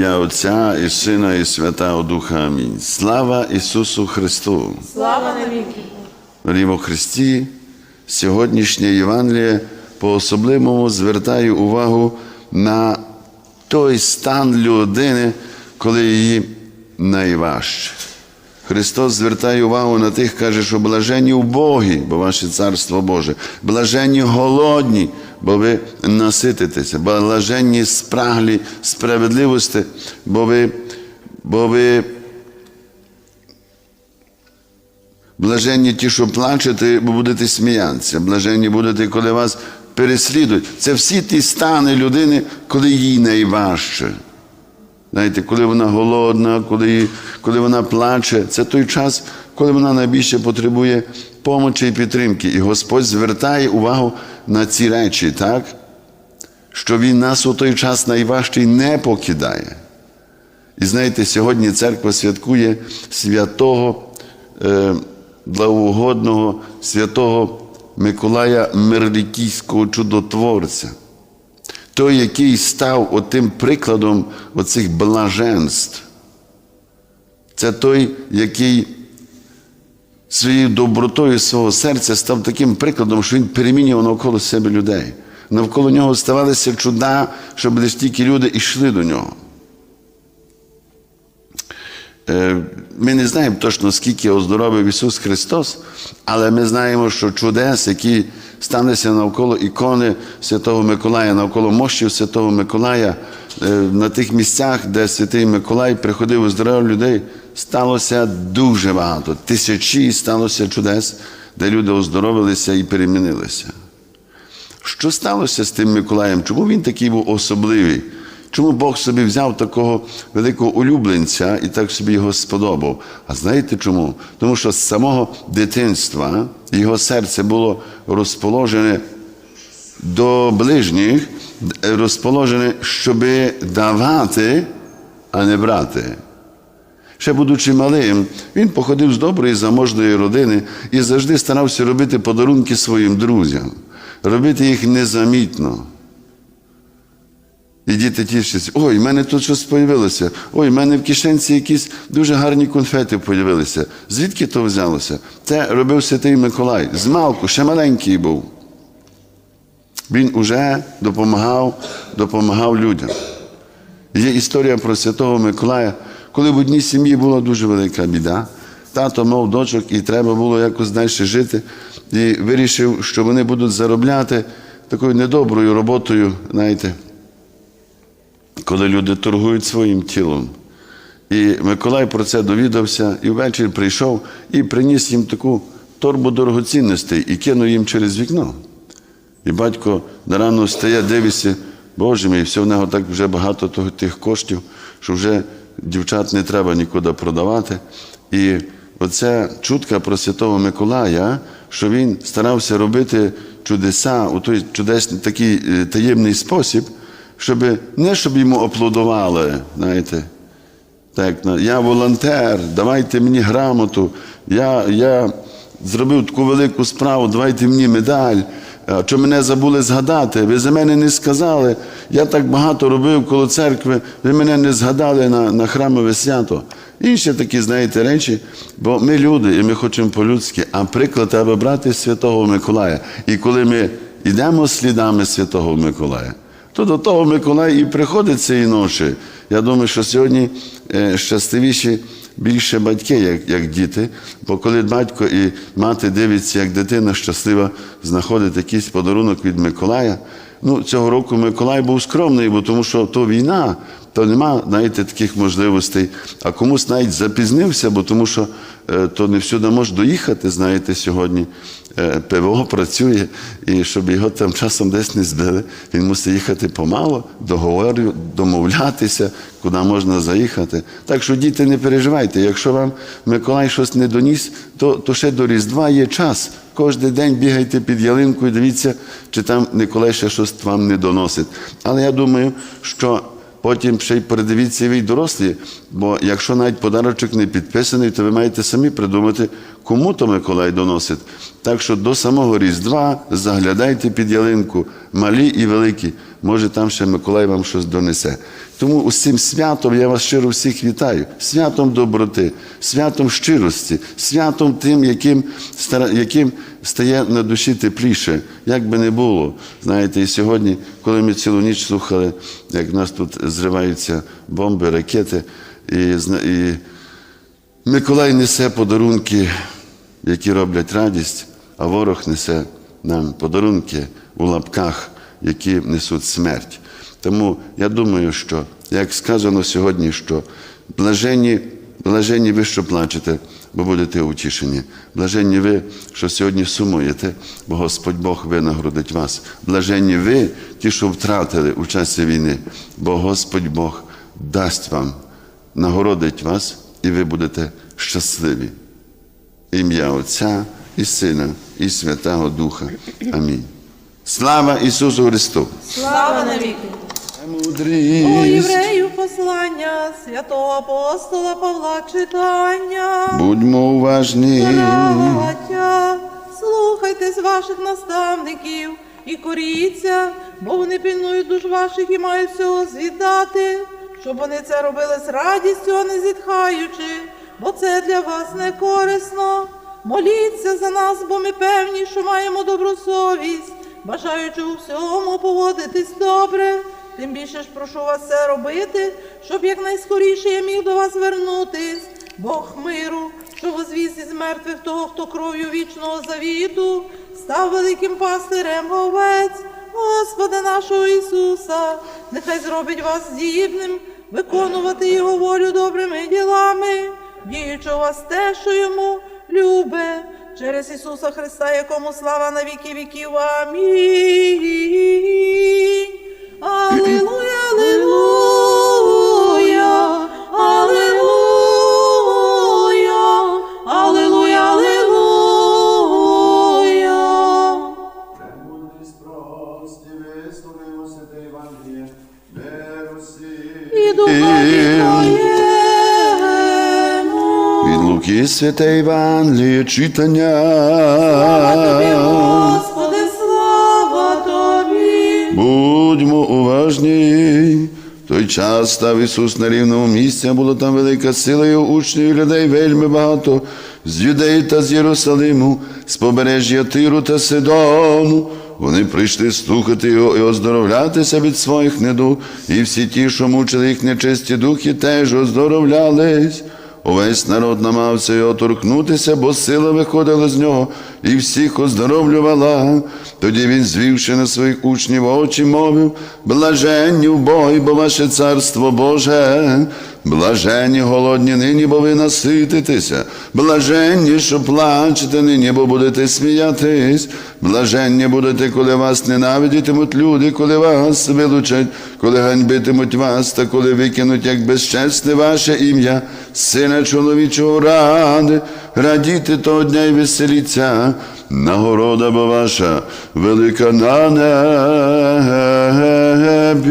ім'я Отця і Сина, і Святого Духа. Амінь. Слава Ісусу Христу! Слава навіки! Рімо Христі, сьогоднішнє Євангеліє по-особливому звертає увагу на той стан людини, коли її найважче. Христос звертає увагу на тих, каже, що блаженні убогі, бо ваше царство Боже, блаженні голодні, бо ви насититеся, блаженні спраглі справедливості, бо ви, бо ви Блаженні ті, що плачете, бо будете сміятися. Блаженні будете, коли вас переслідують. Це всі ті стани людини, коли їй найважче. Знаєте, коли вона голодна, коли, коли вона плаче, це той час, коли вона найбільше потребує помочі і підтримки. І Господь звертає увагу на ці речі, так? Що Він нас у той час найважчий не покидає. І знаєте, сьогодні церква святкує святого е, благоугодного святого Миколая Мерлікійського чудотворця. Той, який став отим прикладом оцих блаженств. Це той, який своєю добротою свого серця став таким прикладом, що він перемінював навколо себе людей. Навколо нього ставалися чуда, щоб лише тільки люди йшли до нього. Е, Ми не знаємо точно, скільки оздоровив Ісус Христос, але ми знаємо, що чудес, які стануться навколо ікони Святого Миколая, навколо мощів Святого Миколая, е, на тих місцях, де Святий Миколай приходив оздоровив людей, сталося дуже багато. Тисячі сталося чудес, де люди оздоровилися і перемінилися. Що сталося з тим Миколаєм? Чому він такий був особливий? Чому Бог собі взяв такого великого улюбленця і так собі його сподобав? А знаєте чому? Тому що з самого дитинства його серце було розположене до ближніх, розположене, щоби давати, а не брати. Ще будучи малим, він походив з доброї заможної родини і завжди старався робити подарунки своїм друзям, робити їх незамітно. І діти тішаться, ой, в мене тут щось з'явилося, ой, в мене в кишенці якісь дуже гарні конфети з'явилися. Звідки то взялося? Це робив святий Миколай. З малку, ще маленький був. Він уже допомагав, допомагав людям. Є історія про святого Миколая, коли в одній сім'ї була дуже велика біда. Тато мав дочок і треба було якось далі жити. І вирішив, що вони будуть заробляти такою недоброю роботою, знаєте, коли люди торгують своїм тілом. І Миколай про це довідався, і ввечері прийшов і приніс їм таку торбу дорогоцінностей і кинув їм через вікно. І батько рано встає, дивиться, Боже мій, все в нього так вже багато тих коштів, що вже дівчат не треба нікуди продавати. І оця чутка про Святого Миколая, що він старався робити чудеса у той чудесний такий е, таємний спосіб, щоб не щоб йому аплодували, знаєте, так, я волонтер, давайте мені грамоту, я, я зробив таку велику справу, давайте мені медаль. Що мене забули згадати, ви за мене не сказали. Я так багато робив коло церкви, ви мене не згадали на, на храмове свято. Інші такі, знаєте, речі, бо ми люди, і ми хочемо по-людськи, а приклад треба брати Святого Миколая. І коли ми йдемо слідами Святого Миколая, то до того Миколай і приходить цієї ночі. Я думаю, що сьогодні е, щасливіші більше батьки, як, як діти. Бо коли батько і мати дивиться, як дитина щаслива знаходить якийсь подарунок від Миколая. Ну, цього року Миколай був скромний, бо тому що то війна, то нема, знаєте, таких можливостей. А комусь навіть запізнився, бо тому що е, то не всюди може доїхати, знаєте, сьогодні. Е, ПВО працює, і щоб його там часом десь не збили, він мусить їхати помало, договорю, домовлятися, куди можна заїхати. Так що, діти, не переживайте, якщо вам Миколай щось не доніс, то, то ще до Різдва є час. Кожен день бігайте під ялинку і дивіться, чи там Миколай ще щось вам не доносить. Але я думаю, що Потім ще й передивіться ви й дорослі, бо якщо навіть подарочок не підписаний, то ви маєте самі придумати, кому то Миколай доносить. Так що до самого Різдва заглядайте під ялинку, малі і великі. Може там ще Миколай вам щось донесе. Тому усім святом я вас щиро всіх вітаю. Святом доброти, святом щирості, святом тим, яким, яким стає на душі тепліше, як би не було. Знаєте, і сьогодні, коли ми цілу ніч слухали, як в нас тут зриваються бомби, ракети, і, і Миколай несе подарунки, які роблять радість, а ворог несе нам подарунки у лапках, які несуть смерть. Тому я думаю, що, як сказано сьогодні, що блаженні, блаженні ви, що плачете, бо будете утішені. Блаженні ви, що сьогодні сумуєте, бо Господь Бог винагородить вас. Блаженні ви, ті, що втратили у часі війни, бо Господь Бог дасть вам, нагородить вас, і ви будете щасливі. Ім'я Отця і Сина, і Святого Духа. Амінь. Слава Ісусу Христу! Слава навіки! Євреїв послання святого апостола Павла читання. будьмо уважні. Браття, слухайте з ваших наставників і коріться, бо вони пильнують душ ваших і мають всього звідати, щоб вони це робили з радістю, а не зітхаючи, бо це для вас не корисно. Моліться за нас, бо ми певні, що маємо добру совість, бажаючи у всьому поводитись добре. Тим більше ж прошу вас це робити, щоб якнайскоріше я міг до вас вернутись. Бог миру, що возвіз із мертвих того, хто кров'ю вічного завіту, став великим пастирем овець, Господа нашого Ісуса, нехай зробить вас здібним виконувати Його волю добрими ділами, діючи у вас те, що йому любе, через Ісуса Христа, якому слава на віки віків. Амінь. Аллилуйя, аллилуйя, аллилуйя, аллилуйя, аллилуйя. Премудрість Від Луки святе Євангеліє читання. Тобі, Господи, слава Тобі. Будьмо уважні. В той час став Ісус на рівному місці, а була там велика сила його учнів і людей вельми багато, з Юдеї та з Єрусалиму, з побережжя Тиру та Сидону. Вони прийшли слухати його і оздоровлятися від своїх недуг, і всі ті, що мучили їх нечисті духи, теж оздоровлялись. Увесь народ намагався його торкнутися, бо сила виходила з нього і всіх оздоровлювала. Тоді він, звівши на своїх учнів очі, мовив: Блаженні в Богі, бо ваше царство Боже, блаженні голодні нині, бо ви насититеся, блаженні, що плачете нині, бо будете сміятись, блаженні будете, коли вас ненавидітимуть люди, коли вас вилучать, коли ганьбитимуть вас, та коли викинуть, як безчесне ваше ім'я, сина чоловічого ради, радійте того дня і веселіться, нагорода бо ваша велика на небі.